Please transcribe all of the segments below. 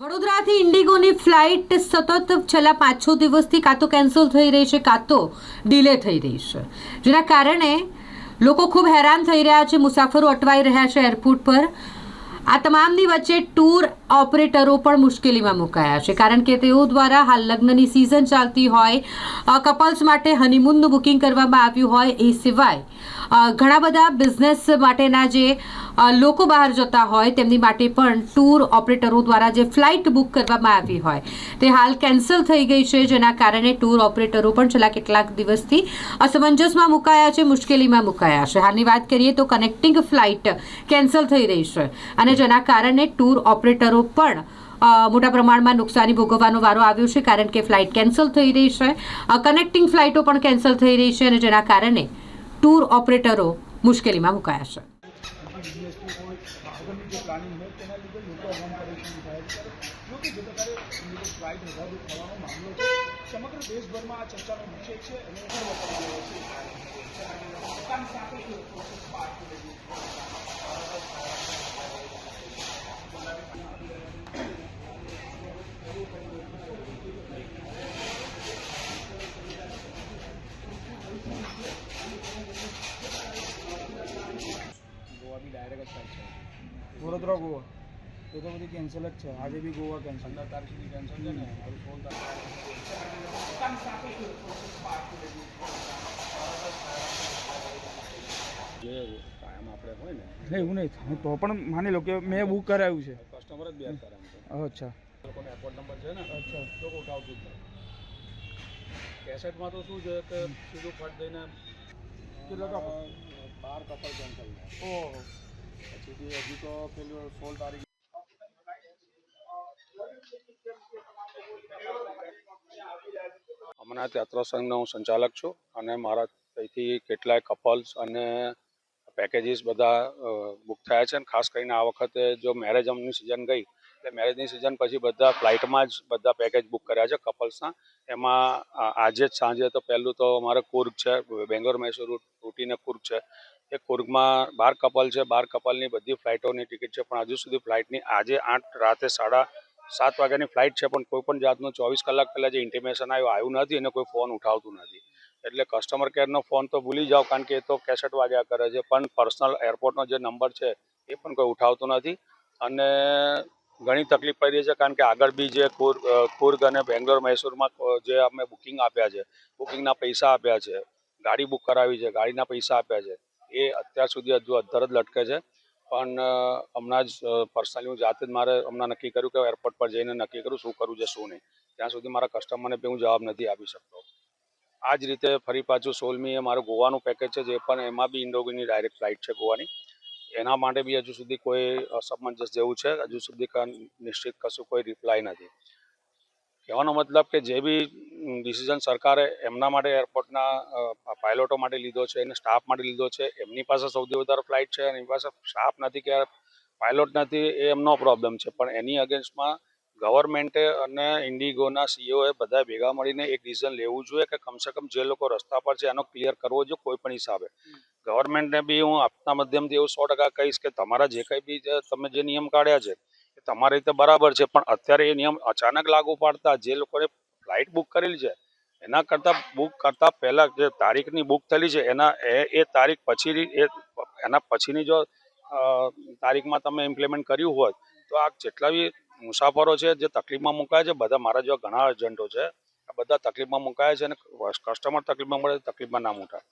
વડોદરાથી ઇન્ડિગોની ફ્લાઇટ સતત છેલ્લા પાંચ છ દિવસથી કાં તો કેન્સલ થઈ રહી છે, કાં તો ડિલે થઈ રહી છે. જેના કારણે લોકો ખૂબ હેરાન થઈ રહ્યા છે, મુસાફરો અટવાઈ રહ્યા છે એરપોર્ટ પર. આ તમામની વચ્ચે ટૂર ઓપરેટરો પણ મુશ્કેલીમાં મુકાયા છે. કારણ કે તેઓ દ્વારા હાલ લગ્નની સિઝન ચાલતી હોય કપલ્સ માટે હનીમૂનનું બુકિંગ કરવામાં આવ્યું હોય એ સિવાય ઘણા બધા બિઝનેસ માટેના જે લોકો બહાર જતા હોય તેમની માટે પણ ટૂર ઓપરેટરો દ્વારા જે ફ્લાઇટ બુક કરવામાં આવી હોય તે હાલ કેન્સલ થઈ ગઈ છે, જેના કારણે ટૂર ઓપરેટરો પણ છેલ્લા કેટલાક દિવસથી અસમંજસમાં મુકાયા છે, મુશ્કેલીમાં મુકાયા છે. હાલની વાત કરીએ તો કનેક્ટિંગ ફ્લાઇટ કેન્સલ થઈ રહી છે અને જેના કારણે ટૂર ઓપરેટરો પણ મોટા પ્રમાણમાં નુકસાની ભોગવવાનો વારો આવ્યો છે કારણ કે ફ્લાઇટ કેન્સલ થઈ રહી છે. કનેક્ટિંગ ફ્લાઇટો પણ કેન્સલ થઈ રહી છે અને જેના કારણે ટૂર ઓપરેટરો મુશ્કેલીમાં મુકાયા છે. દેશભરમાં આ ચર્ચાનો વિષય છે અને ગોવા બી ડાયરેક્ટ જ થાય છે. વડોદરા ગોવા. એ તો બધી કેન્સલ જ છે. આજે બી ગોવા કેન્સલ પંદર તારીખ સુધી કેન્સલ છે ને હવે સોળ જે કાયમ આપણે હોય ને તારીખ એવું નહીં તો પણ માની લો કે મેં બુક કરાવ્યું છે. કસ્ટમર જ બે અચ્છા. એપોર્ટ નંબર છે ને અચ્છા. ઉઠાવતું જ નથી કેસેટમાં તો શું છે કે સીધું ફટ દઈને કેટલા? બાર કપલ કેન્સલ ઓહો. પછી હજી તો પેલું સોળ તારીખ હમણાં યાત્રા સંઘનો હું સંચાલક છું અને મારા ત્યાંથી કેટલાય કપલ્સ અને પેકેજીસ બધા બુક થયા છે અને ખાસ કરીને આ વખતે જો મેરેજ અમની સિઝન ગઈ એટલે મેરેજની સિઝન પછી બધા ફ્લાઇટમાં જ બધા પેકેજ બુક કર્યા છે કપલ્સના એમાં આજે જ સાંજે તો પહેલું તો અમારે કુર્ગ છે, બેંગ્લોર મૈસૂર રૂટીને કુર્ગ છે. એ કુર્ગમાં બાર કપલ છે, બાર કપલની બધી ફ્લાઇટોની ટિકિટ છે, પણ હજુ સુધી ફ્લાઇટની આજે આઠ રાતે સાડા સાત વાગ્યાની ફ્લાઇટ છે, પણ કોઈ પણ જાતનું ચોવીસ કલાક પહેલાં જે ઇન્ટિમેશન આવ્યું આવ્યું નથી અને કોઈ ફોન ઉઠાવતું નથી. એટલે કસ્ટમર કેરનો ફોન તો ભૂલી જાઓ, કારણ કે એ તો કેસેટ વાગ્યા કરે છે, પણ પર્સનલ એરપોર્ટનો જે નંબર છે, એ પણ કોઈ ઉઠાવતો નથી. અને ઘણી તકલીફ પડી રહી છે, કારણ કે આગળ બી જે કુર્ગ કુર્ગ અને બેંગ્લોર, મૈસૂરમાં જે અમે બુકિંગ આપ્યા છે, બુકિંગના પૈસા આપ્યા છે, ગાડી બુક કરાવી છે, ગાડીના પૈસા આપ્યા છે, એ અત્યાર સુધી હજુ અધ્ધર જ લટકે છે. પણ હમણાં જ પર્સનલી હું જાતે જ મારે હમણાં નક્કી કર્યું કે એરપોર્ટ પર જઈને નક્કી કરું શું કરવું છે, શું નહીં. ત્યાં સુધી મારા કસ્ટમરને બી હું જવાબ નથી આપી શકતો. આ જ રીતે ફરી પાછું સોળમીએ મારું ગોવાનું પેકેજ છે, જે પણ એમાં બી ઇન્ડોગીની ડાયરેક્ટ ફ્લાઇટ છે ગોવાની. એના માટે બી હજુ સુધી કોઈ અસમંજસ જેવું છે. હજુ સુધી નિશ્ચિત કશું કોઈ રિપ્લાય નથી. કહેવાનો મતલબ કે જે બી ડિસિઝન સરકારે એમના માટે એરપોર્ટના પાયલોટો માટે લીધો છે, એને સ્ટાફ માટે લીધો છે, એમની પાસે સૌથી વધારે ફ્લાઇટ છે એની પાસે સ્ટાફ નથી કે પાયલોટ નથી એ એમનો પ્રોબ્લેમ છે. પણ એની અગેન્સ્ટમાં ગવર્મેન્ટે અને ઇન્ડિગોના સીઈઓએ બધા ભેગા મળીને એક ડિસિઝન લેવું જોઈએ કે કમસે કમ જે લોકો રસ્તા પર છે એનો ક્લિયર કરવો જોઈએ કોઈ પણ હિસાબે. ગવર્મેન્ટને બી હું આપના માધ્યમથી એવું સો ટકા કહીશ કે તમારા જે કંઈ બી તમે જે નિયમ કાઢ્યા છે, એ તમારી રીતે બરાબર છે. પણ અત્યારે એ નિયમ અચાનક લાગુ પાડતા જે લોકોએ ફ્લાઇટ બુક કરેલી છે, એના કરતાં બુક કરતાં પહેલાં જે તારીખની બુક થયેલી છે, એના એ તારીખ પછીની, એ, એના પછીની જો તારીખમાં તમે ઇમ્પ્લિમેન્ટ કર્યું હોત તો આ જેટલા બી મુસાફરો છે જે તકલીફમાં મુકાય છે, બધા મારા જેવા ઘણા એજન્ટો છે. આ બધા તકલીફમાં મુકાય છે અને કસ્ટમર તકલીફમાં મળે તકલીફમાં ના મુકાય.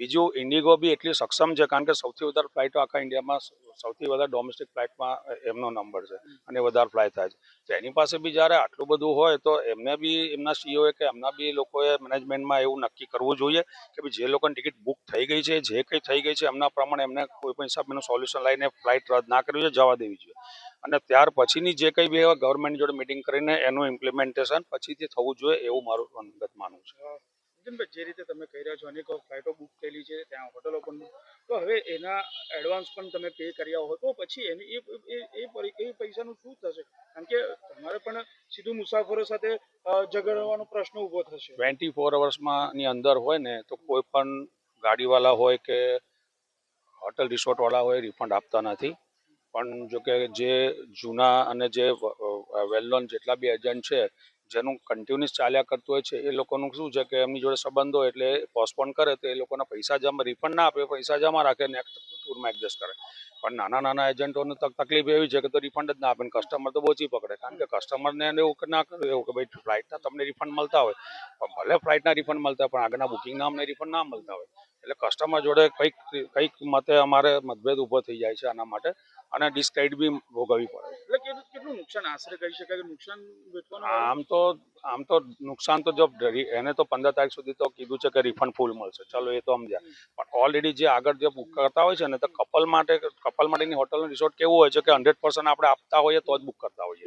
બીજું ઇન્ડિગો બી એટલી સક્ષમ છે કારણ કે સૌથી વધારે ફ્લાઇટો આખા ઇન્ડિયામાં સૌથી વધારે ડોમેસ્ટિક ફ્લાઇટમાં એમનો નંબર છે અને વધારે ફ્લાઇટ થાય છે. તો એની પાસે બી જ્યારે આટલું બધું હોય તો એમને બી, એમના સીઈઓએ કે એમના બી લોકોએ મેનેજમેન્ટમાં એવું નક્કી કરવું જોઈએ કે ભાઈ જે લોકોની ટિકિટ બુક થઈ ગઈ છે, જે કંઈ થઈ ગઈ છે એમના પ્રમાણે એમને કોઈ પણ હિસાબ એનું સોલ્યુશન લઈને ફ્લાઇટ રદ ના કરવી જોઈએ, જવા દેવી જોઈએ. અને ત્યાર પછીની જે કંઈ બી ગવર્મેન્ટ જોડે મિટિંગ કરીને એનું ઇમ્પ્લિમેન્ટેશન પછીથી થવું જોઈએ એવું મારું અંગત માનવું છે. નીતિનભાઈ જે રીતે તમે કહી રહ્યા છો અનેક ફ્લાઇટો બુક થયેલી છે ત્યાં હોટલો પણ તો હવે એના એડવાન્સ પણ તમે પે કર્યા હો તો પછી એની એ એ- પૈસાનું શું થશે? કારણ કે તમારે પણ સીધું મુસાફરો સાથે ઝઘડવાનો પ્રશ્ન ઊભો થશે. ટ્વેન્ટી ફોર અવર્સમાં ની અંદર હોય ને તો કોઈ પણ ગાડીવાળા હોય કે હોટલ રિસોર્ટવાળા હોય રિફંડ આપતા નથી. પણ જો કે જે જૂના અને જે વેલ નોન જેટલા બી એજન્ટ છે, જેનું કન્ટિન્યુઅસ ચાલ્યા કરતું હોય છે, એ લોકોનું શું છે કે એમની જોડે સંબંધો એટલે પોસ્ટપોન કરે તો એ લોકોના પૈસા જમા રિફંડ ના આપે, પૈસા જમા રાખે નેક્સ્ટ ટૂરમાં એડજસ્ટ કરે. પણ નાના નાના એજન્ટોને તકલીફ એવી છે કે તો રિફંડ જ ના આપે કસ્ટમર તો બોચી પકડે. કારણ કે કસ્ટમરને એવું ના કરે, એવું કે ભાઈ ફ્લાઇટના તમને રિફંડ મળતા હોય. પણ ભલે ફ્લાઇટના રિફંડ મળતા હોય, પણ આગળના બુકિંગના અમને રિફંડ ના મળતા હોય. એટલે કસ્ટમર જોડે કંઈક કંઈક મતે અમારે મતભેદ ઊભો થઈ જાય છે આના માટે. અને ડિસ્કાઇડ બી ભોગવવી પડે. એટલે કેટલું નુકસાન આશરે કહી શકાય કે નુકસાન? આમ તો આમ તો નુકસાન તો જો એને તો પંદર તારીખ સુધી તો કીધું છે કે રિફંડ ફૂલ મળશે. ચલો એ તો સમજ્યા. પણ ઓલરેડી જે આગળ જે બુક કરતા હોય છે ને તો કપલ માટે કપલ માટેની હોટલનો રિસોર્ટ કેવું હોય છે કે હંડ્રેડ પર્સન્ટ આપણે આપતા હોઈએ તો જ બુક કરતા હોઈએ.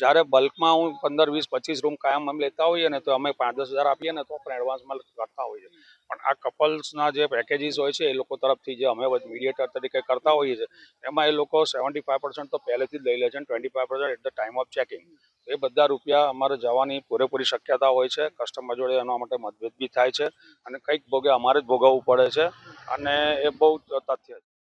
જ્યારે બલ્કમાં હું પંદર વીસ પચીસ રૂમ કાયમ અમે લેતા હોઈએ ને તો અમે પાંચ દસ હજાર આપીએ ને તો પણ એડવાન્સમાં કરતા હોઈએ. પણ આ કપલ્સના જે પેકેજીસ હોય છે એ લોકો તરફથી જે અમે મીડિયેટર તરીકે કરતા હોઈએ છીએ એમાં એ સેવન્ટી ફાઈવ પર્સન્ટ તો પહેલેથી જ લઈ લે છે twenty five percent at the time of checking એ બધા રૂપિયા અમારે જવાની પૂરેપૂરી શક્યતા હોય છે. કસ્ટમર જોડે એના માટે મતભેદ બી થાય છે. અને કંઈક ભોગે અમારે જ ભોગવવું પડે છે. અને એ બહુ તથ્ય છે.